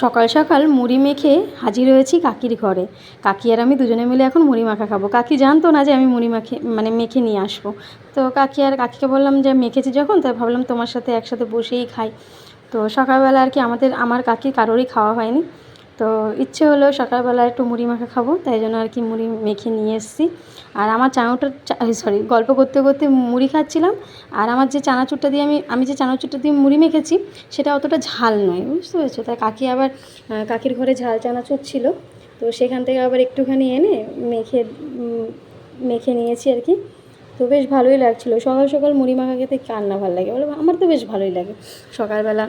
সকাল সকাল মুড়ি মেখে হাজির হয়েছি কাকির ঘরে। কাকি আর আমি দুজনে মিলে এখন মুড়ি মাখা খাব। কাকি জানতো না যে আমি মুড়ি মাখে মানে মেখে নিয়ে আসব। তো কাকি আর কাকিকে বললাম যে মেখেছি যখন, তাই ভাবলাম তোমার সাথে একসাথে বসেই খাই। তো সকালবেলা আর কি আমাদের, আমার কাকি কারোরই খাওয়া হয়নি। তো ইচ্ছে হলো সকালবেলা একটু মুড়ি মাখা খাব, তাই জন্য আর কি মুড়ি মেখে নিয়ে এসেছি। আর আমার চানাটা সরি গল্প করতে করতে মুড়ি খাচ্ছিলাম, আর আমার যে চানাচুরটা দিয়ে আমি আমি যে চানাচুরটা দিয়ে মুড়ি মেখেছি, সেটা অতটা ঝাল নয়, বুঝতে পেরেছ? তাই কাকি আবার কাকির ঘরে ঝাল চানাচুর ছিল, তো সেখান থেকে আবার একটুখানি এনে মেখে মেখে নিয়েছি আর কি। তো বেশ ভালোই লাগছিল। সকাল সকাল মুড়ি মাখা খেতে কার না ভালো লাগে? বলো, আমার তো বেশ ভালোই লাগে। সকালবেলা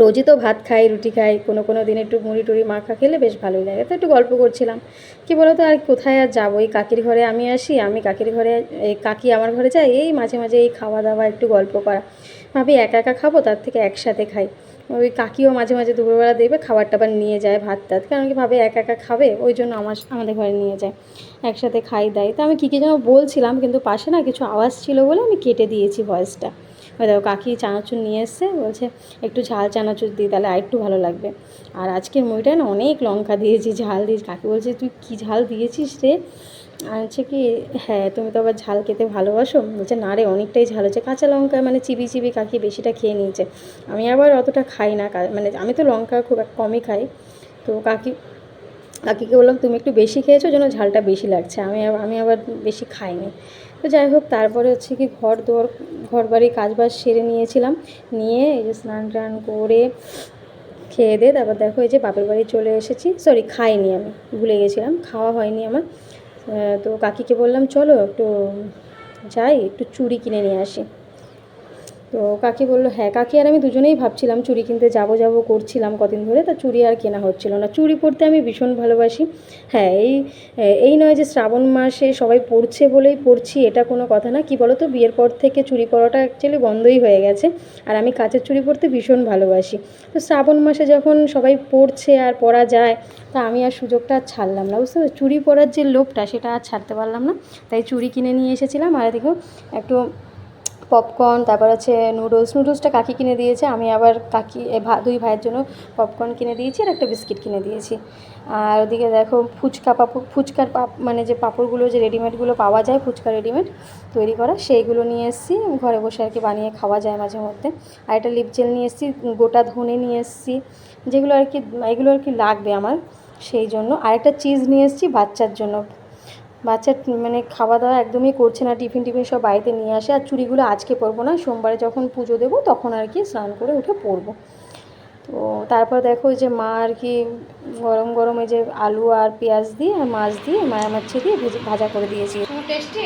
রোজই তো ভাত খাই, রুটি খাই, কোনো কোনো দিন একটু মুড়ি টুড়ি মাখা খেলে বেশ ভালোই লাগে। তো একটু গল্প করছিলাম। কি বলো তো আর কোথায় আর যাব? এই কাকির ঘরে আমি আসি, আমি কাকির ঘরে, এই কাকি আমার ঘরে যাই এই মাঝে মাঝে এই খাওয়া দাওয়া একটু গল্প করা। ভাবি, একা একা খাব? তার থেকে একসাথে খাই। ওই কাকিও মাঝে মাঝে দুপুরবেলা দেখবে খাবার টাবার নিয়ে যায় ভাত টাত কারণ কি ভাবে, একা একা খাবে, ওই জন্য আমার, আমাদের ঘরে নিয়ে যায়। একসাথে খাই, দেয়। তো আমি কী কী যেন বলছিলাম, কিন্তু পাশে না কিছু আওয়াজ ছিল বলে আমি কেটে দিয়েছি ভয়েসটা দেখো কাকি চানাচুর নিয়ে এসছে, বলছে একটু ঝাল চানাচুর দিই, তাহলে আর একটু ভালো লাগবে। আর আজকের মুড়িটায় না অনেক লঙ্কা দিয়েছি, ঝাল দিয়েছি। কাকি বলছে, তুই কী ঝাল দিয়েছিস রে? আর হচ্ছে কি হ্যাঁ তুমি তো আবার ঝাল খেতে ভালোবাসো? বলছে, না রে, অনেকটাই ঝাল হচ্ছে কাঁচা লঙ্কা মানে চিবি চিবি কাকি বেশিটা খেয়ে নিয়েছে। আমি আবার অতটা খাই না। মানে আমি তো লঙ্কা খুব কমই খাই। তো কাকি, কাকিকে বললাম, তুমি একটু বেশি খেয়েছো জন্য ঝালটা বেশি লাগছে। আমি আমি আবার বেশি খাইনি। তো যাই হোক, তারপরে হচ্ছে কি ঘর দোয়ার ঘর বাড়ি কাজ বাজ সেরে নিয়েছিলাম। নিয়ে এই যে স্নান টান করে খেয়ে দিয়ে তারপর দেখো এই যে বাপের বাড়ি চলে এসেছি। সরি খাইনি আমি, ভুলে গেছিলাম, খাওয়া হয়নি আমার। তো কাকিকে বললাম, চলো একটু যাই, একটু চুড়ি কিনে নিয়ে আসি। তো কাকি বলল হ্যাঁ কাকি আর আমি দুজনেই ভাবছিলাম চুড়ি কিনতে যাব যাব করছিলাম কদিন ধরে, তা চুড়ি আর কেনা হচ্ছিল না। চুড়ি পরতে আমি ভীষণ ভালোবাসি। হ্যাঁ এই এই নয় যে শ্রাবণ মাসে সবাই পড়ছে বলেই পড়ছি, এটা কোনো কথা না। কি বলো তো বিয়ের পর থেকে চুড়ি পরাটা অ্যাকচুয়ালি বন্ধই হয়ে গেছে, আর আমি কাচের চুড়ি পরতে ভীষণ ভালোবাসি। তো শ্রাবণ মাসে যখন সবাই পড়ছে আর পরা যায়, তা আমি আর সুযোগটা আর ছাড়লাম না, বুঝতে চুড়ি পরার যে লোভটা, সেটা আর ছাড়তে পারলাম না। তাই চুড়ি কিনে নিয়ে এসেছিলাম, আর দেখো একটু পপকর্ন তারপর হচ্ছে নুডলস নুডলসটা কাকি কিনে দিয়েছে। আমি আবার কাকি দুই ভাইয়ের জন্য পপকর্ন কিনে দিয়েছি আর একটা বিস্কিট কিনে দিয়েছি। আর ওদিকে দেখো ফুচকা পাপড়, ফুচকার পাপ মানে যে পাঁপড়গুলো, যে রেডিমেডগুলো পাওয়া যায়, ফুচকা রেডিমেড তৈরি করা, সেইগুলো নিয়ে এসেছি। ঘরে বসে আর কি বানিয়ে খাওয়া যায় মাঝে মধ্যে। আর একটা লিপ জেল নিয়ে এসেছি, গোটা ধনে নিয়ে এসেছি, যেগুলো আর কি, এগুলো আর কি লাগবে আমার, সেই জন্য। আরেকটা চিজ নিয়ে এসেছি বাচ্চার জন্য। বাচ্চা মানে খাওয়া দাওয়া একদমই করছে না টিফিন টিফিন সব বাড়িতে নিয়ে আসে আর চুড়িগুলো আজকে পরবো না সোমবারে যখন পুজো দেবো তখন আর কি স্নান করে উঠে পরবো। তো তারপর দেখো ওই যে মা আর কি গরম গরম এই যে আলু আর পেঁয়াজ দিয়ে আর মাছ দিয়ে মায়া মাছি দিয়ে ভেজে ভাজা করে দিয়েছি। টেস্টি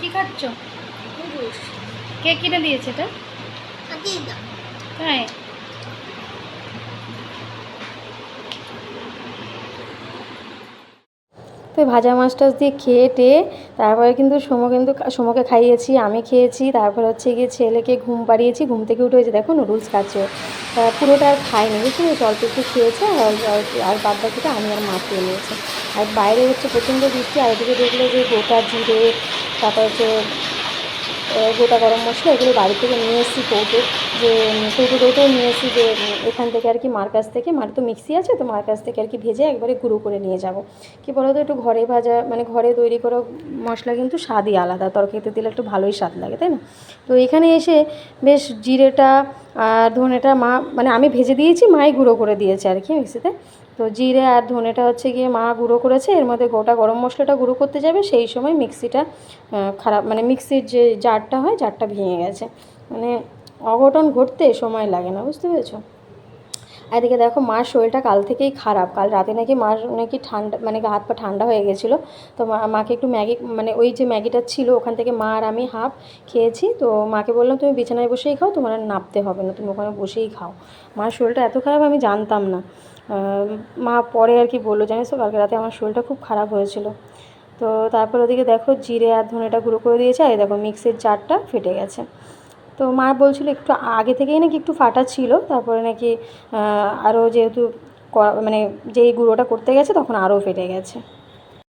কী খাচ্ছ? কে কিনে দিয়েছে এটা? তাই তো ভাজা মাছ টাছ দিয়ে খেয়ে টেয়ে তারপরে কিন্তু সোমো কিন্তু সোমোকে খাইয়েছি, আমি খেয়েছি, তারপর হচ্ছে গিয়ে ছেলেকে ঘুম পাড়িয়েছি, ঘুম থেকে উঠে হয়েছে, দেখো নুডলস খাচ্ছে পুরোটা আর খাইনি বুঝতে পেরেছি অল্প একটু খেয়েছে আর আর- আর বাদ বাকিটা আমি আর মা খেয়ে নিয়েছি। আর বাইরে হচ্ছে প্রচণ্ড বৃষ্টি, আর এদিকে দেখলে যে গোটা জিরে, তারপর হচ্ছে গোটা গরম মশলা এগুলো বাড়ি থেকে নিয়ে এসেছি কৌটো যে উম, কৌটো কৌটো নিয়ে এসেছি যে এখান থেকে আর কি মার কাছ থেকে মার তো মিক্সি আছে তো মার কাছ থেকে আর কি ভেজে একবারে গুঁড়ো করে নিয়ে যাব। কি বলো তো একটু ঘরে ভাজা মানে ঘরে তৈরি করা মশলা কিন্তু স্বাদই আলাদা তরকারিতে দিলে একটু ভালোই স্বাদ লাগে তাই না? তো এখানে এসে বেশ জিরেটা আর ধনেটা মা মানে আমি ভেজে দিয়েছি মাই গুঁড়ো করে দিয়েছে আর কি মিক্সিতে। তো জিরে আর ধনেটা হচ্ছে গিয়ে মা গুঁড়ো করেছে এর মধ্যে গোটা গরম মশলাটা গুঁড়ো করতে যাবে সেই সময় মিক্সিটা খারাপ মানে মিক্সির যে জারটা হয় জারটা ভেঙে গেছে। মানে অঘটন ঘটতে সময় লাগে না, বুঝতে পেরেছ? এদিকে দেখো, মার শরীরটা কাল থেকেই খারাপ। কাল রাতে নাকি মার নাকি ঠান্ডা মানে হাত পা ঠান্ডা হয়ে গেছিল। তো মাকে একটু ম্যাগি মানে ওই যে ম্যাগিটা ছিল, ওখান থেকে মা আর আমি হাফ খেয়েছি। তো মাকে বললাম, তুমি বিছানায় বসেই খাও, তোমার আর নাপতে হবে না, তুমি ওখানে বসেই খাও। মার শরীরটা এত খারাপ, আমি জানতাম না। মা পরে আর কি বলল, জানিস তো, কালকে রাতে আমার শরীরটা খুব খারাপ হয়েছিল। তো তারপর ওদিকে দেখো, জিরে আর ধনেটা গুঁড়ো করে দিয়েছে, আর দেখো, মিক্সির জারটা ফেটে গেছে। তো মা বলছিল একটু আগে থেকেই নাকি একটু ফাটা ছিল, তারপরে নাকি আরও যেহেতু মানে যেই গুঁড়োটা করতে গেছে তখন আরও ফেটে গেছে।